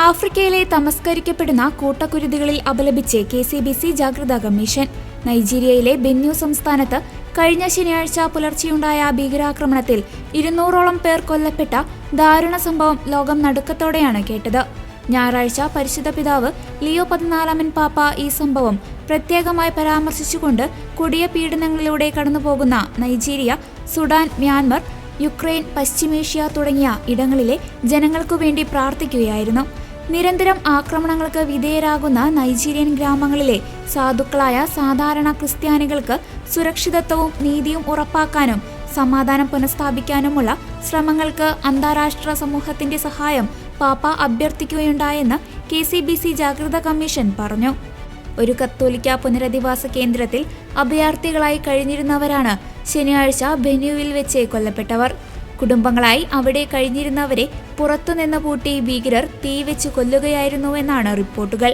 ആഫ്രിക്കയിലെ തമസ്കരിക്കപ്പെടുന്ന കൂട്ടക്കുരുതികളിൽ അപലപിച്ച് കെ സി ബി സി ജാഗ്രതാ കമ്മീഷൻ. നൈജീരിയയിലെ ബെന്യു സംസ്ഥാനത്ത് കഴിഞ്ഞ ശനിയാഴ്ച പുലർച്ചെയുണ്ടായ ഭീകരാക്രമണത്തിൽ ഇരുന്നൂറോളം പേർ കൊല്ലപ്പെട്ട ദാരുണ സംഭവം ലോകം നടുക്കത്തോടെയാണ് കേട്ടത്. ഞായറാഴ്ച പരിശുദ്ധ പിതാവ് ലിയോ പതിനാലാമൻ പാപ്പ ഈ സംഭവം പ്രത്യേകമായി പരാമർശിച്ചുകൊണ്ട് കൊടിയ പീഡനങ്ങളിലൂടെ കടന്നുപോകുന്ന നൈജീരിയ സുഡാൻ മ്യാൻമർ യുക്രൈൻ പശ്ചിമേഷ്യ തുടങ്ങിയ ഇടങ്ങളിലെ ജനങ്ങൾക്കു വേണ്ടി പ്രാർത്ഥിക്കുകയായിരുന്നു. നിരന്തരം ആക്രമണങ്ങൾക്ക് വിധേയരാകുന്ന നൈജീരിയൻ ഗ്രാമങ്ങളിലെ സാധുക്കളായ സാധാരണ ക്രിസ്ത്യാനികൾക്ക് സുരക്ഷിതത്വവും നീതിയും ഉറപ്പാക്കാനും സമാധാനം പുനഃസ്ഥാപിക്കാനുമുള്ള ശ്രമങ്ങൾക്ക് അന്താരാഷ്ട്ര സമൂഹത്തിന്റെ സഹായം പാപ്പ അഭ്യർത്ഥിക്കുകയുണ്ടായെന്ന് കെ സി ബി സി ജാഗ്രത കമ്മീഷൻ പറഞ്ഞു. ഒരു കത്തോലിക്ക പുനരധിവാസ കേന്ദ്രത്തിൽ അഭയാർത്ഥികളായി കഴിഞ്ഞിരുന്നവരാണ് ശനിയാഴ്ച ബെന്യുവിൽ വെച്ച് കൊല്ലപ്പെട്ടവർ. കുടുംബങ്ങളായി അവിടെ കഴിഞ്ഞിരുന്നവരെ പുറത്തുനിന്ന് പൂട്ടി ഭീകരർ തീ വെച്ച് കൊല്ലുകയായിരുന്നുവെന്നാണ് റിപ്പോർട്ടുകൾ.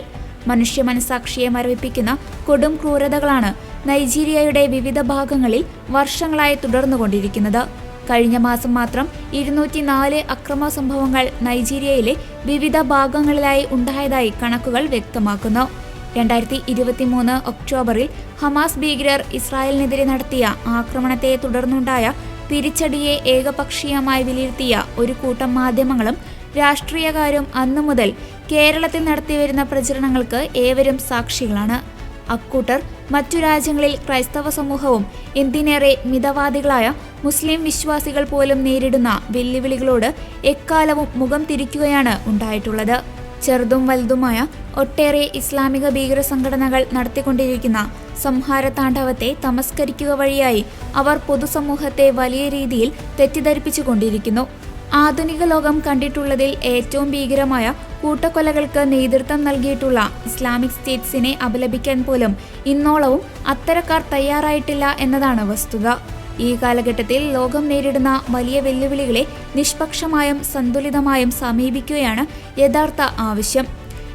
മനുഷ്യ മനസാക്ഷിയെ മരവിപ്പിക്കുന്ന കൊടും ക്രൂരതകളാണ് നൈജീരിയയുടെ വിവിധ ഭാഗങ്ങളിൽ വർഷങ്ങളായി തുടർന്നുകൊണ്ടിരിക്കുന്നത്. കഴിഞ്ഞ മാസം മാത്രം ഇരുന്നൂറ്റി നാല് അക്രമ സംഭവങ്ങൾ നൈജീരിയയിലെ വിവിധ ഭാഗങ്ങളിലായി ഉണ്ടായതായി കണക്കുകൾ വ്യക്തമാക്കുന്നു. രണ്ടായിരത്തി ഇരുപത്തിമൂന്ന് ഒക്ടോബറിൽ ഹമാസ് ഭീകരർ ഇസ്രായേലിനെതിരെ നടത്തിയ ആക്രമണത്തെ തുടർന്നുണ്ടായ തിരിച്ചടിയെ ഏകപക്ഷീയമായി വിലയിരുത്തിയ ഒരു കൂട്ടം മാധ്യമങ്ങളും രാഷ്ട്രീയക്കാരും അന്നു മുതൽ കേരളത്തിൽ നടത്തിവരുന്ന പ്രചരണങ്ങൾക്ക് ഏവരും സാക്ഷികളാണ്. അക്കൂട്ടർ മറ്റു രാജ്യങ്ങളിൽ ക്രൈസ്തവ സമൂഹവും എന്തിനേറെ മിതവാദികളായ മുസ്ലിം വിശ്വാസികൾ പോലും നേരിടുന്ന വെല്ലുവിളികളോട് എക്കാലവും മുഖം തിരിക്കുകയാണ് ഉണ്ടായിട്ടുള്ളത്. ചെറുതും വലുതുമായ ഒട്ടേറെ ഇസ്ലാമിക ഭീകര സംഘടനകൾ നടത്തിക്കൊണ്ടിരിക്കുന്ന സംഹാര താണ്ഡവത്തെ തമസ്കരിക്കുക വഴിയായി അവർ പൊതുസമൂഹത്തെ വലിയ രീതിയിൽ തെറ്റിദ്ധരിപ്പിച്ചു കൊണ്ടിരിക്കുന്നു ആധുനിക ലോകം കണ്ടിട്ടുള്ളതിൽ ഏറ്റവും ഭീകരമായ കൂട്ടക്കൊലകൾക്ക് നേതൃത്വം നൽകിയിട്ടുള്ള ഇസ്ലാമിക് സ്റ്റേറ്റ്സിനെ അപലപിക്കാൻ പോലും ഇന്നോളവും അത്തരക്കാർ തയ്യാറായിട്ടില്ല എന്നതാണ് വസ്തുത. ഈ കാലഘട്ടത്തിൽ ലോകം നേരിടുന്ന വലിയ വെല്ലുവിളികളെ നിഷ്പക്ഷമായും സന്തുലിതമായും സമീപിക്കുകയാണ് യഥാർത്ഥ ആവശ്യം.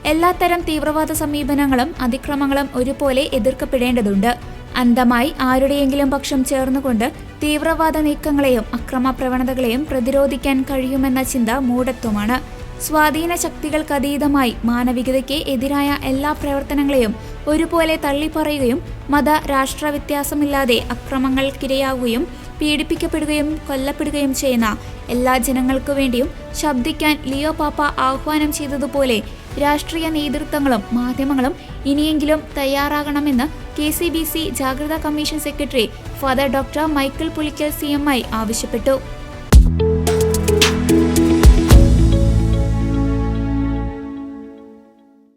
എല്ലാത്തരം തീവ്രവാദ സമീപനങ്ങളും അതിക്രമങ്ങളും ഒരുപോലെ എതിർക്കപ്പെടേണ്ടതുണ്ട്. അന്തമായി ആരുടെയെങ്കിലും പക്ഷം ചേർന്നുകൊണ്ട് തീവ്രവാദ നീക്കങ്ങളെയും അക്രമ പ്രവണതകളെയും പ്രതിരോധിക്കാൻ കഴിയുമെന്ന ചിന്ത മൂഢത്വമാണ് സ്വാധീന ശക്തികൾക്കതീതമായി മാനവികതയ്ക്ക് എതിരായ എല്ലാ പ്രവർത്തനങ്ങളെയും ഒരുപോലെ തള്ളിപ്പറയുകയും മത രാഷ്ട്ര വ്യത്യാസമില്ലാതെ അക്രമങ്ങൾക്കിരയാവുകയും പീഡിപ്പിക്കപ്പെടുകയും കൊല്ലപ്പെടുകയും ചെയ്യുന്ന എല്ലാ ജനങ്ങൾക്കു വേണ്ടിയും ശബ്ദിക്കാൻ ലിയോ പാപ്പ ആഹ്വാനം ചെയ്തതുപോലെ രാഷ്ട്രീയ നേതൃത്വങ്ങളും മാധ്യമങ്ങളും ഇനിയെങ്കിലും തയ്യാറാകണമെന്ന് കെ സി ബി സി ജാഗ്രതാ commission secretary father doctor Michael Pulickal C M I ആവശ്യപ്പെട്ടു.